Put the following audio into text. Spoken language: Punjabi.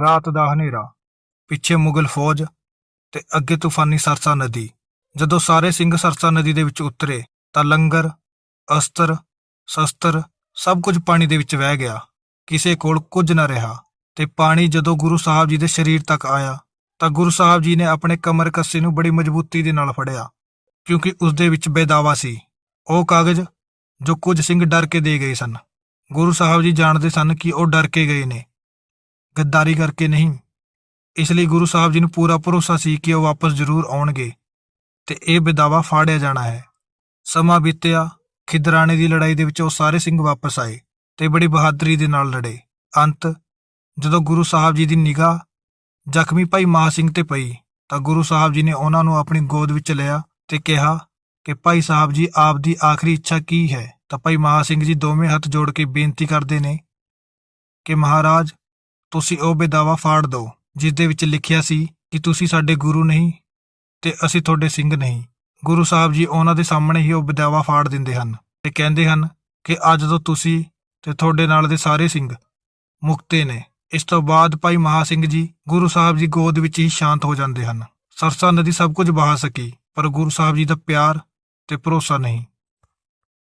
ਰਾਤ ਦਾ ਹਨੇਰਾ, ਪਿੱਛੇ ਮੁਗਲ ਫੌਜ ਤੇ ਅੱਗੇ ਤੂਫਾਨੀ ਸਰਸਾ ਨਦੀ। ਜਦੋਂ ਸਾਰੇ ਸਿੰਘ ਸਰਸਾ ਨਦੀ ਦੇ ਵਿੱਚ ਉਤਰੇ ਤਾਂ ਲੰਗਰ, ਅਸਤਰ, ਸ਼ਸਤਰ ਸਭ ਕੁਝ ਪਾਣੀ ਦੇ ਵਿੱਚ ਵਹਿ ਗਿਆ। ਕਿਸੇ ਕੋਲ ਕੁਝ ਨਾ ਰਿਹਾ ਤੇ ਪਾਣੀ ਜਦੋਂ ਗੁਰੂ ਸਾਹਿਬ ਜੀ ਦੇ ਸਰੀਰ ਤੱਕ ਆਇਆ ਤਾਂ ਗੁਰੂ ਸਾਹਿਬ ਜੀ ਨੇ ਆਪਣੇ ਕਮਰ ਕੱਸੇ ਨੂੰ ਬੜੀ ਮਜ਼ਬੂਤੀ ਦੇ ਨਾਲ ਫੜਿਆ ਕਿਉਂਕਿ ਉਸ ਦੇ ਵਿੱਚ ਬੇਦਾਵਾ ਸੀ। ਉਹ ਕਾਗਜ਼ ਜੋ ਕੁਝ ਸਿੰਘ ਡਰ ਕੇ ਦੇ ਗਏ ਸਨ। ਗੁਰੂ ਸਾਹਿਬ ਜੀ ਜਾਣਦੇ ਸਨ ਕਿ ਉਹ ਡਰ ਕੇ ਗਏ ਨੇ। ਗੱਦਾਰੀ ਕਰਕੇ ਨਹੀਂ। ਇਸ ਲਈ ਗੁਰੂ ਸਾਹਿਬ ਜੀ ਨੂੰ ਪੂਰਾ ਭਰੋਸਾ ਸੀ ਕਿ ਉਹ ਵਾਪਸ ਜ਼ਰੂਰ ਆਉਣਗੇ ਤੇ ਇਹ ਬਿਦਾਵਾ ਫਾੜਿਆ ਜਾਣਾ ਹੈ। ਸਮਾਂ ਬੀਤਿਆ, ਖਿਦਰਾਣੇ ਦੀ ਲੜਾਈ ਦੇ ਵਿੱਚ ਉਹ ਸਾਰੇ ਸਿੰਘ ਵਾਪਸ ਆਏ ਤੇ ਬੜੀ ਬਹਾਦਰੀ ਦੇ ਨਾਲ ਲੜੇ। ਅੰਤ, ਜਦੋਂ ਗੁਰੂ ਸਾਹਿਬ ਜੀ ਦੀ ਨਿਗਾਹ ਜ਼ਖਮੀ ਭਾਈ ਮਹਾ ਸਿੰਘ ਤੇ ਪਈ, ਤਾਂ ਗੁਰੂ ਸਾਹਿਬ ਜੀ ਨੇ ਉਹਨਾਂ ਨੂੰ ਆਪਣੀ ਗੋਦ ਵਿੱਚ ਲਿਆ ਤੇ ਕਿਹਾ ਕਿ ਭਾਈ ਸਾਹਿਬ ਜੀ, ਆਪ ਦੀ ਆਖਰੀ ਇੱਛਾ ਕੀ ਹੈ? ਤਾਂ ਭਾਈ ਮਹਾ ਸਿੰਘ ਜੀ ਦੋਵੇਂ ਹੱਥ ਜੋੜ ਕੇ ਬੇਨਤੀ ਕਰਦੇ ਨੇ ਕਿ ਮਹਾਰਾਜ ਤੁਸੀਂ ਉਹ ਬੇਦਾਵਾ ਫਾੜ ਦਿਓ ਜਿਸ ਦੇ ਵਿੱਚ ਲਿਖਿਆ ਸੀ ਕਿ ਤੁਸੀਂ ਸਾਡੇ ਗੁਰੂ ਨਹੀਂ ਤੇ ਅਸੀਂ ਤੁਹਾਡੇ ਸਿੰਘ ਨਹੀਂ। ਗੁਰੂ ਸਾਹਿਬ ਜੀ ਉਹਨਾਂ ਦੇ ਸਾਹਮਣੇ ਹੀ ਉਹ ਬੇਦਾਵਾ ਫਾੜ ਦਿੰਦੇ ਹਨ ਤੇ ਕਹਿੰਦੇ ਹਨ ਕਿ ਅੱਜ ਤੋਂ ਤੁਸੀਂ ਤੇ ਤੁਹਾਡੇ ਨਾਲ ਦੇ ਸਾਰੇ ਸਿੰਘ ਮੁਕਤੇ ਨੇ। ਇਸ ਤੋਂ ਬਾਅਦ ਭਾਈ ਮਹਾ ਸਿੰਘ ਜੀ ਗੁਰੂ ਸਾਹਿਬ ਜੀ ਗੋਦ ਵਿੱਚ ਹੀ ਸ਼ਾਂਤ ਹੋ ਜਾਂਦੇ ਹਨ। ਸਰਸਾ ਨਦੀ ਸਭ ਕੁਝ ਬਹਾ ਸਕੀ, ਪਰ ਗੁਰੂ ਸਾਹਿਬ ਜੀ ਦਾ ਪਿਆਰ ਤੇ ਭਰੋਸਾ ਨਹੀਂ।